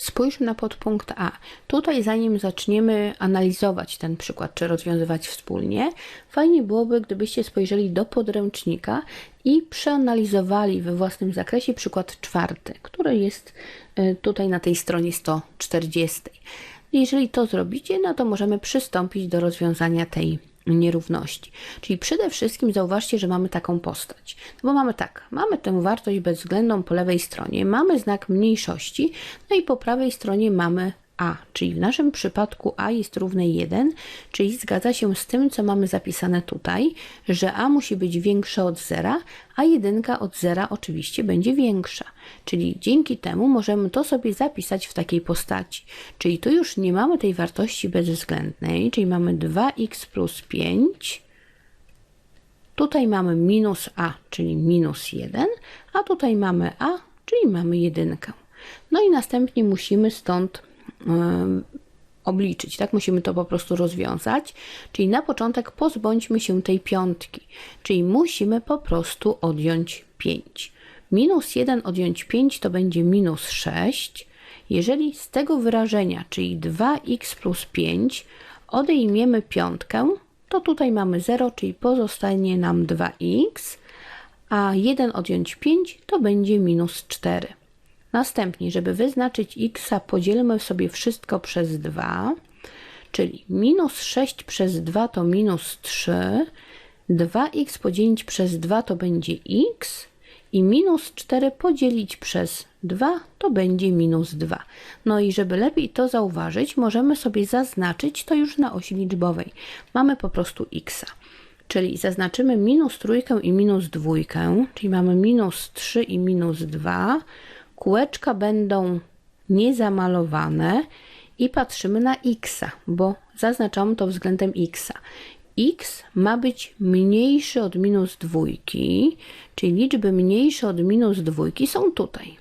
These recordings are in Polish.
Spójrzmy na podpunkt A. Tutaj, zanim zaczniemy analizować ten przykład, czy rozwiązywać wspólnie, fajnie byłoby, gdybyście spojrzeli do podręcznika i przeanalizowali we własnym zakresie przykład czwarty, który jest y, tutaj na tej stronie 140. Jeżeli to zrobicie, no to możemy przystąpić do rozwiązania tej nierówności. Czyli przede wszystkim zauważcie, że mamy taką postać. No bo mamy tak, mamy tę wartość bezwzględną po lewej stronie, mamy znak mniejszości, no i po prawej stronie mamy a, czyli w naszym przypadku a jest równe 1, czyli zgadza się z tym, co mamy zapisane tutaj, że a musi być większe od 0, a 1 od 0 oczywiście będzie większa. Czyli dzięki temu możemy to sobie zapisać w takiej postaci. Czyli tu już nie mamy tej wartości bezwzględnej, czyli mamy 2x plus 5, Tutaj mamy minus a, czyli minus 1, a tutaj mamy a, czyli mamy jedynkę. No i następnie musimy stąd obliczyć, tak? Musimy to po prostu rozwiązać. Czyli na początek pozbądźmy się tej piątki, czyli musimy po prostu odjąć 5. Minus 1 odjąć 5 to będzie minus 6. Jeżeli z tego wyrażenia, czyli 2x plus 5, odejmiemy piątkę, to tutaj mamy 0, czyli pozostanie nam 2x, a 1 odjąć 5 to będzie minus 4. Następnie, żeby wyznaczyć x, podzielmy sobie wszystko przez 2, czyli minus 6 przez 2 to minus 3, 2x podzielić przez 2 to będzie x i minus 4 podzielić przez 2 to będzie minus 2. No i żeby lepiej to zauważyć, możemy sobie zaznaczyć to już na osi liczbowej. Mamy po prostu x. Czyli zaznaczymy minus trójkę i minus dwójkę, czyli mamy minus 3 i minus 2, Kółeczka będą niezamalowane i patrzymy na x, bo zaznaczamy to względem x. x ma być mniejszy od minus dwójki, czyli liczby mniejsze od minus dwójki są tutaj.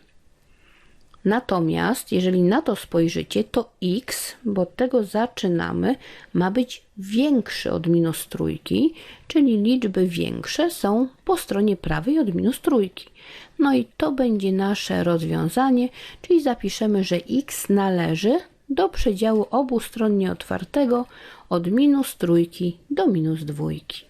Natomiast jeżeli na to spojrzycie, to x, bo od tego zaczynamy, ma być większy od minus trójki, czyli liczby większe są po stronie prawej od minus trójki. No i to będzie nasze rozwiązanie, czyli zapiszemy, że x należy do przedziału obustronnie otwartego od minus trójki do minus dwójki.